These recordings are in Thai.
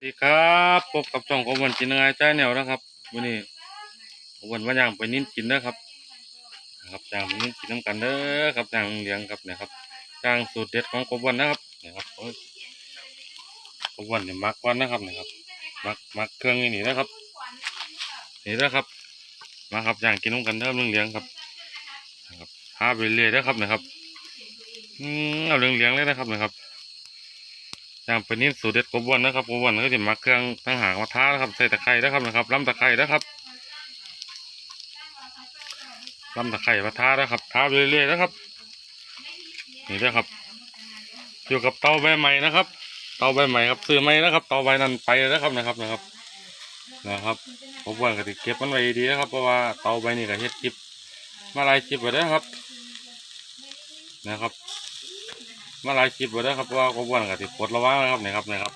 สวัสดีครับพบกับช่องของวันจินงายใจแนวนะครับวันนี้วันวันย่างไปนิ่นกินนะครับครับย่างไปนิ่นกินน้ำกันเด้อครับย่างเลี้ยงครับเนี่ยครับย่างสูตรเด็ดของกบวันนะครับเนี่ยครับโกบวันเนี่ยมักวันนะครับเนี่ยครับมักมักเครื่องนี่นี่นะครับนี่นะครับมาครับย่างกินน้ำกันเด้อเรื่องเลี้ยงครับนะครับพาไปเรื่อยนะครับเนี่ยครับอืมเอาเรื่องเลี้ยงเลยนะครับเนี่ยครับ ย่างเป็นนิ่สูตรเด็ดกบวนนะครับกบวนก็จะมาเครื่องตั้งหางมาท้านะครับใส่ตะไคร้นะครับนะครับล้ำตะไคร้นะครับล้ำตะไคร้มาท้านะครับท้าเรื่อยๆนะครับ นี่นะครับอยู่กับเตาใบใหม่นะครับ เตาใบใหม่ครับซื้อใหม่นะครับ เตาใบนั้นไปแล้วนะครับนะครับนะครับนะครับกบวนก็จะเก็บมันไว้ดีนะครับ เพราะว่าเตาใบนี้ก็เฮ็ดจิบมาหลายจิบไปแล้วครับ นะครับ มาหลายคลิปแล้วนะครับว่าก็บ้วนกับที่ปลดระวังนะครับนี่ครับนี่ครับ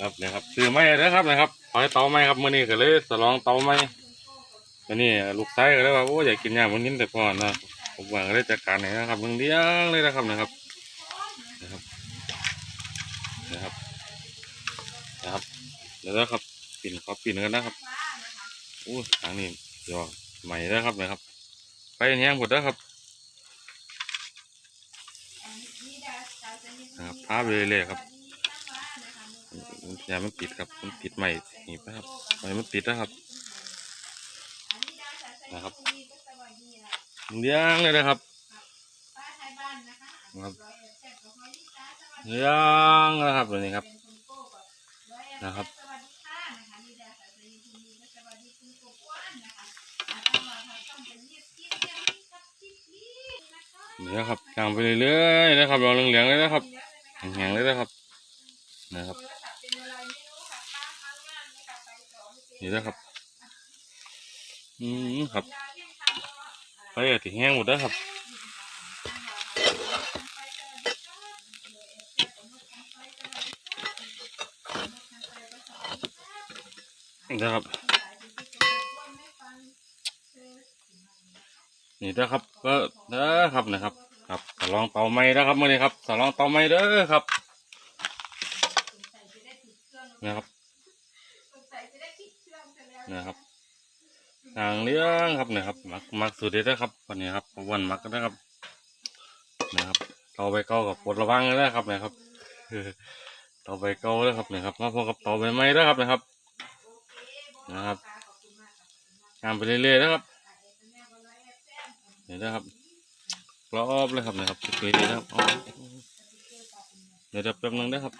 ครับนี่ครับซื้อไม้นะครับนะครับขอให้เตาไม้ครับมื้อนี้ก็เลยสลองเตาไม้อันนี้ลูกชายก็เลยว่าโอ้อยากกินย่างมันนินแต่ก่อนนะผมว่าก็เลยจัดการให้นะครับมึงเลี้ยงเลยนะครับนะครับนะครับนะครับนะครับเดี๋ยวนะครับปิ่นขอปิ่นกันนะครับโอ้ทางนี้เดี๋ยวใหม่แล้วครับนะครับไปแห้งหมดแล้วครับ นะครับพาไปเลยๆครับอย่ามันติดครับ มันติดใหม่นี่นะครับใหม่มันติดนะครับ นะครับเลี้ยงเลยนะครับนะครับเลี้ยงนะครับตัวนี้ครับ นะครับ นี่นะครับย่างไปเรื่อยๆนะครับลองเหลืองๆเลยนะครับแห้งๆเลยนะครับนะครับนี่นะครับอืมครับไปอะถึงแห้งหมดแล้วครับนะครับ นี่นะครับก็เด้อครับนะครับ ครับสลองเตาไม้นะครับมื่อนี้ครับสลองเตาไม้เด้อครับนะครับนะครับทางเลี้ยงครับนะครับมักมักสุดเด็ดนะครับวันนี้ครับวันมักนะครับนะครับเตาใบเก่ากับปวดระวังเลยนะครับนะครับเตาใบเก่าเลยครับนะครับมาพบกับเตาใบไม้แล้วครับนะครับ นะครับงานไปเรื่อยๆนะครับ นี่นะครับรอบเลยครับนะครับสวยๆนะครับเดี๋ยวเดี๋ยวแป๊บนึงนะครับ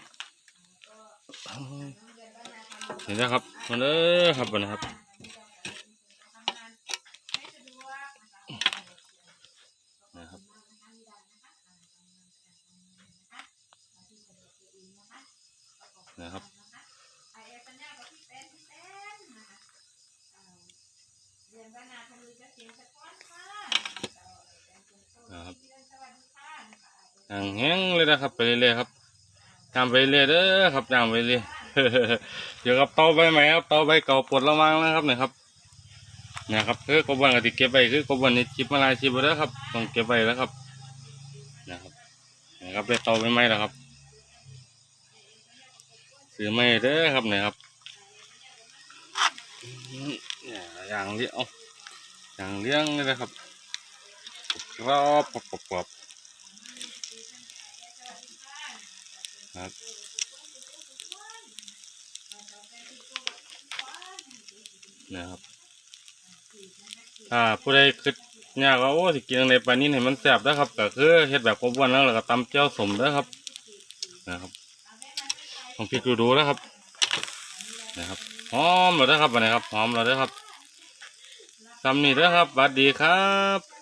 นี่นะครับมาเด้อครับมานะครับนะครับนะครับนะครับ แห้งเลยนะครับไปเรื่อยๆครับทำไปเรื่อยเด้อครับทำไปเรื่อยเดี๋ยวกับเตาใบใหม่ครับเตาใบเก่าปวดระวังนะครับเนี่ยครับเนี่ยครับคือกบวันกับที่เก็บไว้คือกบวันนี้ชิบมาลายชิบไปแล้วครับต้องเก็บไว้แล้วครับนะครับนะครับได้เตาใบใหม่แล้วครับซื้อไม่เด้อครับเนี่ยครับอย่างเลี้ยงอย่างเลี้ยงเลยนะครับรอบปอบปอบ ครับนะครับ ถ้าผู้ใดคิดอยากว่าโอ้สิกินอะไรปลานิ่ให้มันแซ่บนะครับก็คือเฮ็ดแบบครบวันแล้วแล้วก็ตำเจ้าสมเด้อครับ นะครับลองพริกดูดูนะครับ นะครับหอมแล้วนะครับอันนี้ครับหอมแล้วเด้อครับซ้ำนี่เด้อครับสวัสดีครับ